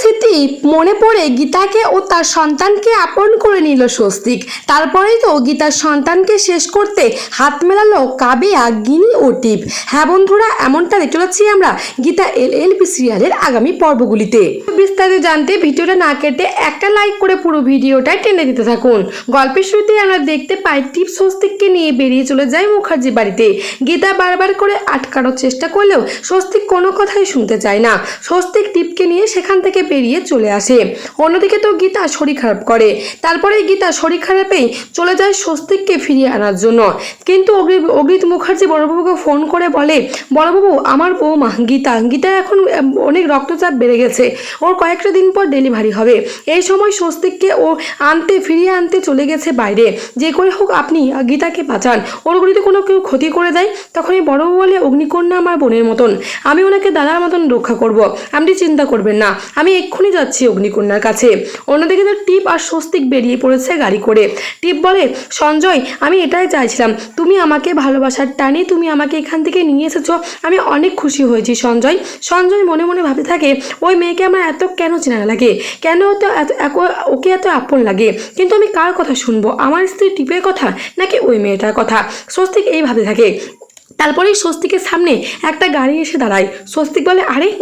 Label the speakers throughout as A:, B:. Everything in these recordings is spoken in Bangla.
A: স্মৃতি মনে পড়ে গীতাকে ও তার সন্তানকে আপন করে নিল স্বস্তিক। তারপরেই তো গীতার সন্তানকে শেষ করতে হাত মেলালো কাবেয়া গিনি ও টিপ। হ্যাঁ বন্ধুরা, এমনটা দেখতে পাচ্ছি আমরা গীতা এল এল পি সিরিয়ালের আগামী পর্বগুলিতে। বিস্তারিত জানতে ভিডিওটা না কেটে একটা লাইক করে পুরো ভিডিওটা টেনে দিতে থাকুন। গল্পের শুরুতে আমরা দেখতে পাই টিপ স্বস্তিককে নিয়ে বেরিয়ে চলে যায় মুখার্জি বাড়িতে। গীতা বারবার করে আটকানোর চেষ্টা করলেও স্বস্তিক কোনো কথাই শুনতে চায় না। স্বস্তিক টিপকে নিয়ে সেখান থেকে বেরিয়ে চলে আসে। অন্যদিকে তো গীতা শরীর খারাপ করে। তারপরে গীতা শরীর খারাপেই চলে যায় স্বস্তিককে ফিরিয়ে আনার জন্য। কিন্তু অগ্নি- অগ্নিত মুখার্জি বড়বাবুকে ফোন করে বলে, বড়বাবু, আমার বৌমা গীতা। গীতা এখন অনেক রক্তচাপ বেড়ে গেছে। ওর কয়েকটা দিন পর ডেলিভারি হবে। এই সময় স্বস্তিককে ও আনতে, ফিরিয়ে আনতে চলে গেছে বাইরে। যে করে হোক আপনি গীতাকে বাঁচান। ওর যদি কোনো কেউ ক্ষতি করে দেয়? তখনই বড়বাবু বলে, অগ্নিকন্যা আমার বোনের মতন। আমি ওনাকে দাদার মতন রক্ষা করব। আপনি চিন্তা করবেন না। আমি এক্ষুনি যাচ্ছি অগ্নিকন্যার কাছে। অন্যদিকে তো টিপ আর স্বস্তিক বেরিয়ে পড়েছে গাড়ি করে। টিপ বলে, সঞ্জয়, আমি এটাই চাইছিলাম। তুমি আমাকে ভালোবাসার টানে তুমি আমাকে এখান থেকে নিয়ে এসেছ। আমি অনেক খুশি হয়েছি, সঞ্জয়। সঞ্জয় মনে মনে ভাবতে থাকে, ওই মেয়েকে আমার এত কেন চেনা লাগে? কেন এত ওকে এত আপন লাগে? কিন্তু আমি কার কথা শুনব? আমার স্ত্রী টিপের কথা নাকি ওই মেয়েটার কথা? স্বস্তিক এই ভাবতে থাকে। তারপরেই স্বস্তিকের সামনে একটা গাড়ি এসে দাঁড়ায়। স্বস্তিক বলে, আরে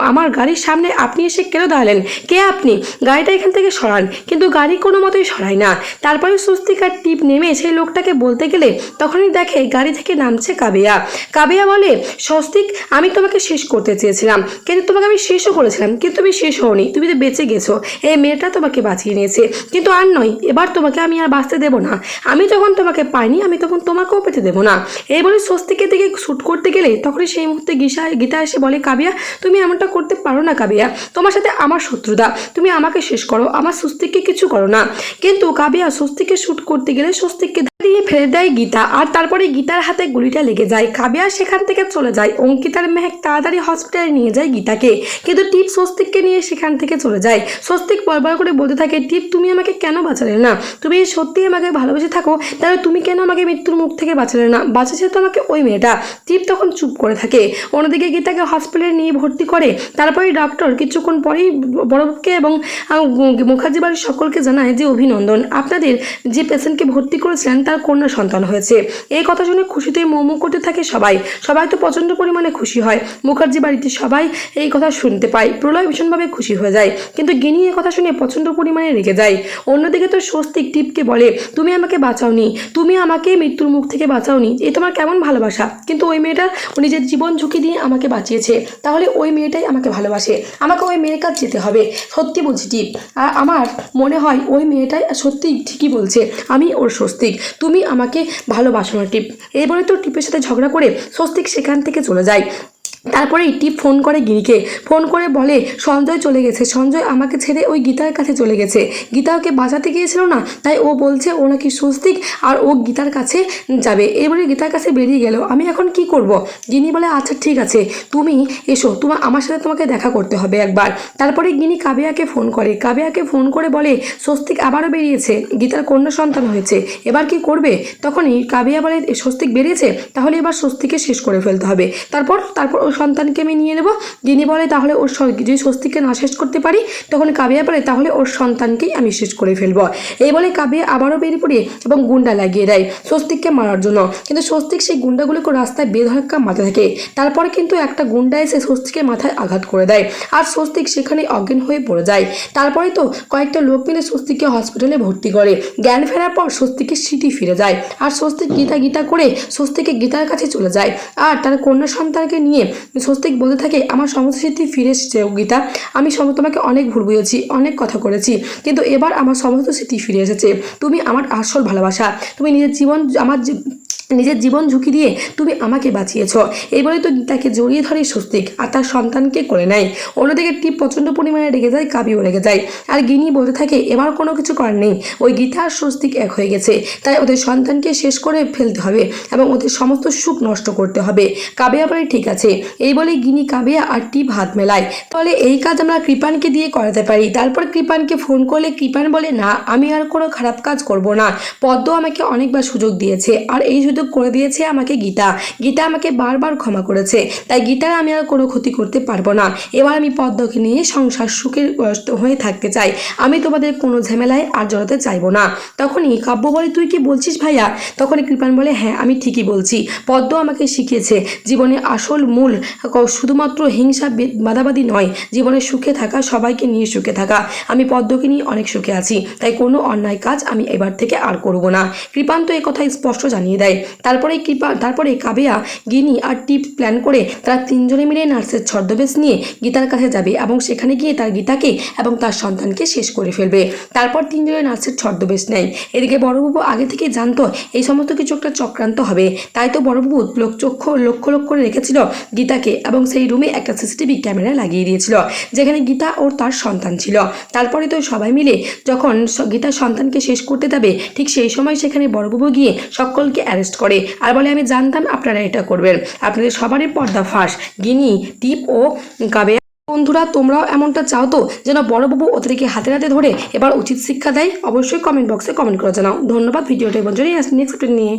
A: আমার- গাড়ির সামনে আপনি এসে কেন দাঁড়ালেন? কে আপনি? গাড়িটা এখান থেকে সরান। কিন্তু গাড়ি কোনো মতোই সরায় না। তারপরে স্বস্তিক আর টিপ নেমে সেই লোকটাকে বলতে গেলে তখনই দেখে গাড়ি থেকে নামছে কাবেয়া। কাবেয়া বলে, স্বস্তিক, আমি তোমাকে শেষ করতে চেয়েছিলাম, কিন্তু তোমাকে আমি শেষও করেছিলাম, কিন্তু তুমি শেষ হওনি, তুমি তো বেঁচে গেছো। এই মেয়েটা তোমাকে বাঁচিয়ে নিয়েছে, কিন্তু আর নয়, এবার তোমাকে আমি আর বাঁচতে দেবো না। আমি যখন তোমাকে পাইনি, আমি তখন তোমাকেও পেতে দেবো না। এই বলে স্বস্তিকের থেকে শ্যুট করতে গেলে তখনই সেই মুহূর্তে গীতা গীতা এসে বলে, কাবিয়া, তুমি এমনটা করতে পারো না কাবিয়া। তোমার সাথে আমার শত্রুতা। তুমি আমাকে শেষ করো। আমার স্বস্তিককে কিছু করো না। কিন্তু কাবিয়া, স্বস্তিকে শ্যুট করতে গেলে স্বস্তিককে ফেলে দেয় গীতা, আর তারপরে গীতার হাতে গুলিটা লেগে যায়। কাবিয়া সেখান থেকে চলে যায়। অঙ্কিতার মেহেক তাড়াতাড়ি হসপিটালে নিয়ে যায় গীতাকে। কিন্তু টিপ স্বস্তিককে নিয়ে সেখান থেকে চলে যায়। স্বস্তিক বারবার করে বলতে থাকে, টিপ, তুমি আমাকে কেন বাঁচালে না? তুমি সত্যিই আমাকে ভালোবেসে থাকো, তাহলে তুমি কেন আমাকে মৃত্যুর মুখ থেকে বাঁচালে না? বাঁচাচ্ছে তো আমাকে ওই মেয়েটা। টিপ তখন চুপ করে থাকে। অন্যদিকে গীতাকে হসপিটালে নিয়ে ভর্তি করে। তারপরে ডক্টর কিছুক্ষণ পরেই বড়বাবুকে এবং মুখার্জি বাড়ির সকলকে জানায় যে, অভিনন্দন। আপনাদের যে পেশেন্টকে ভর্তি করেছিলেন, তার কন্যা সন্তান হয়েছে। এই কথা শুনে খুশিতে মোমো করতে থাকে সবাই। সবাই তো প্রচণ্ড পরিমাণে খুশি হয়। মুখার্জি বাড়িতে সবাই এই কথা শুনতে পায়। প্রলয় ভীষণভাবে খুশি হয়ে যায়। কিন্তু গিনি এই কথা শুনে প্রচণ্ড পরিমাণে রেগে যায়। অন্যদিকে তো স্বস্তিক টিপকে বলে, তুমি আমাকে বাঁচাওনি। তুমি আমাকে মৃত্যুর মুখ থেকে বাঁচাওনি। এ তোমার কেমন ভালোবাসা? কিন্তু ওই মেয়েটা নিজের জীবন ঝুঁকি দিয়ে আমাকে বাঁচিয়েছে, তাহলে ওই মেয়েটাই আমাকে ভালোবাসে। আমাকে ওই মেয়ের কাছে যেতে হবে। সত্যি বলছি টিপ আর আমার মনে হয় ওই মেয়েটাই সত্যি ঠিকই বলছে। আমি ওর স্বস্তিক। তুমি আমাকে ভালোবাসো না, টিপ। এই বলে তো টিপের সাথে ঝগড়া করে স্বস্তিক সেখান থেকে চলে যায়। তারপরে টিপ ফোন করে গিরিকে। ফোন করে বলে, সঞ্জয় চলে গেছে। সঞ্জয় আমাকে ছেড়ে ওই গীতার কাছে চলে গেছে। গীতা ওকে বাঁচাতে গিয়েছিল না? তাই ও বলছে, ও নাকি স্বস্তিক, আর ও গীতার কাছে যাবে। এবারে গীতার কাছে বেরিয়ে গেল। আমি এখন কি করব? গিনি বলে আচ্ছা ঠিক আছে। তুমি এসো। তোমার আমার সাথে তোমাকে দেখা করতে হবে একবার। তারপরে গিনি কাবিয়াকে ফোন করে। কাবিয়াকে ফোন করে বলে, স্বস্তিক আবারও বেরিয়েছে। গীতার কন্যা সন্তান হয়েছে। এবার কি করবে? তখনই কাবিয়া বলে, স্বস্তিক বেরিয়েছে? তাহলে এবার স্বস্তিকে শেষ করে ফেলতে হবে। তারপর তারপর ওর সন্তানকে আমি নিয়ে নেব। গিনি বলে তাহলে ওর যদি স্বস্তিকে না শেষ করতে পারি, তখন কাবিয়া বলে তাহলে ওর সন্তানকেই আমি শেষ করে ফেলব। এই বলে কাবিয়া আবারও বেরিয়ে পড়ে এবং গুন্ডা লাগিয়ে দেয় স্বস্তিককে মারার জন্য। কিন্তু স্বস্তিক সেই গুন্ডাগুলোকে রাস্তায় বেধড়কা মারতে থাকে। তারপরে কিন্তু একটা গুন্ডা এসে স্বস্তিকের মাথায় আঘাত করে দেয় আর স্বস্তিক সেখানে অজ্ঞান হয়ে পড়ে যায়। তারপরে তো কয়েকটা লোক মিলে স্বস্তিককে হসপিটালে ভর্তি করে। জ্ঞান ফেরার পর স্বস্তিকের স্মৃতি ফিরে যায়। আর স্বস্তিক গীতা গীতা করে স্বস্তিকে গীতার কাছে চলে যায়। আর তার কন্যা সন্তানকে নিয়ে স্বস্তিক বলতে থাকে, আমার সমস্ত স্মৃতি ফিরে এসেছে, গীতা। আমি সম তোমাকে অনেক ভুল বুঝেছি, অনেক কথা করেছি, কিন্তু এবার আমার সমস্ত স্মৃতি ফিরে এসেছে। তুমি আমার আসল ভালোবাসা, তুমি নিজের জীবন, আমার নিজের জীবন ঝুঁকি দিয়ে তুমি আমাকে বাঁচিয়েছ। এই বলে তো গীতাকে জড়িয়ে ধরে স্বস্তিক, আর তার সন্তানকে করে নেয়। অন্যদিকে টিপ প্রচণ্ড পরিমাণে রেগে যায় কাবিও রেগে যায়। আর গিনি বলতে থাকে, এবার কোনো কিছু করার নেই। ওই গীতা আর স্বস্তিক এক হয়ে গেছে। তাই ওদের সন্তানকে শেষ করে ফেলতে হবে এবং ওদের সমস্ত সুখ নষ্ট করতে হবে। কাবিয়া আবার ঠিক আছে এই বলে গিনি কাবে আর টিপ হাত মেলায়। তাহলে এই কাজ আমরা কৃপানকে দিয়ে করাতে পারি। তারপর কৃপানকে ফোন করলে কৃপান বলে, না, আমি আর কোনো খারাপ কাজ করব না। পদ্ম আমাকে অনেকবার সুযোগ দিয়েছে আর এই সুযোগ করে দিয়েছে আমাকে গীতা। গীতা আমাকে বারবার ক্ষমা করেছে। তাই গীতার আমি আর কোনো ক্ষতি করতে পারব না। এবার আমি পদ্মকে নিয়ে সংসার সুখের হয়ে থাকতে চাই। আমি তোমাদের কোনো ঝামেলায় আর জড়াতে চাইব না। তখনই কাব্য বলে, তুই কি বলছিস ভাইয়া? তখনই কৃপান বলে হ্যাঁ আমি ঠিকই বলছি। পদ্ম আমাকে শিখিয়েছে জীবনে আসল মূল শুধুমাত্র হিংসা বাদাবাদি নয়, জীবনে সুখে থাকা, সবাইকে নিয়ে সুখে থাকা। আমি পদ্মকে নিয়ে অনেক সুখে আছি, তাই কোনো অন্যায় কাজ আমি এবার থেকে আর করব না। কৃপান্ত এই কথা স্পষ্ট জানিয়ে দেয়। তারপরে কৃপা, তারপরে কাবেয়া, গিনি আর টিপ প্ল্যান করে তারা তিনজনে মিলে নার্সের ছদ্মবেশ নিয়ে গীতার কাছে যাবে এবং সেখানে গিয়ে তার গীতাকে এবং তার সন্তানকে শেষ করে ফেলবে। তারপর তিনজনে নার্সের ছদ্মবেশ নেয়। এদিকে বড়বাবু আগে থেকে জানতো, এই সমস্ত কিছু একটা চক্রান্ত হবে। তাই তো বড়বাবু লোক চক্ষু লক্ষ্য লক্ষ্য করে রেখেছিল গীতাকে এবং সেই রুমে একটা সিসিটিভি ক্যামেরা লাগিয়ে দিয়েছিল, যেখানে গীতা ও তার সন্তান ছিল। তারপরে তো সবাই মিলে যখন গীতার সন্তানকে শেষ করতে যাবে, ঠিক সেই সময় সেখানে বড়বাবু গিয়ে সকলকে অ্যারেস্ট করে। আর বলে, আমি জানতাম আপনারা এটা করবেন। আপনাদের সবারই পর্দা ফাঁস। গিনি টিপ ও কাবে বন্ধুরা, তোমরাও এমনটা চাও তো, যেন বড়বাবু ওদেরকে হাতে হাতে ধরে এবার উচিত শিক্ষা দেয়? অবশ্যই কমেন্ট বক্সে কমেন্ট করে জানাও। ধন্যবাদ ভিডিওটা এবার জন্য নেক্সট নিয়ে।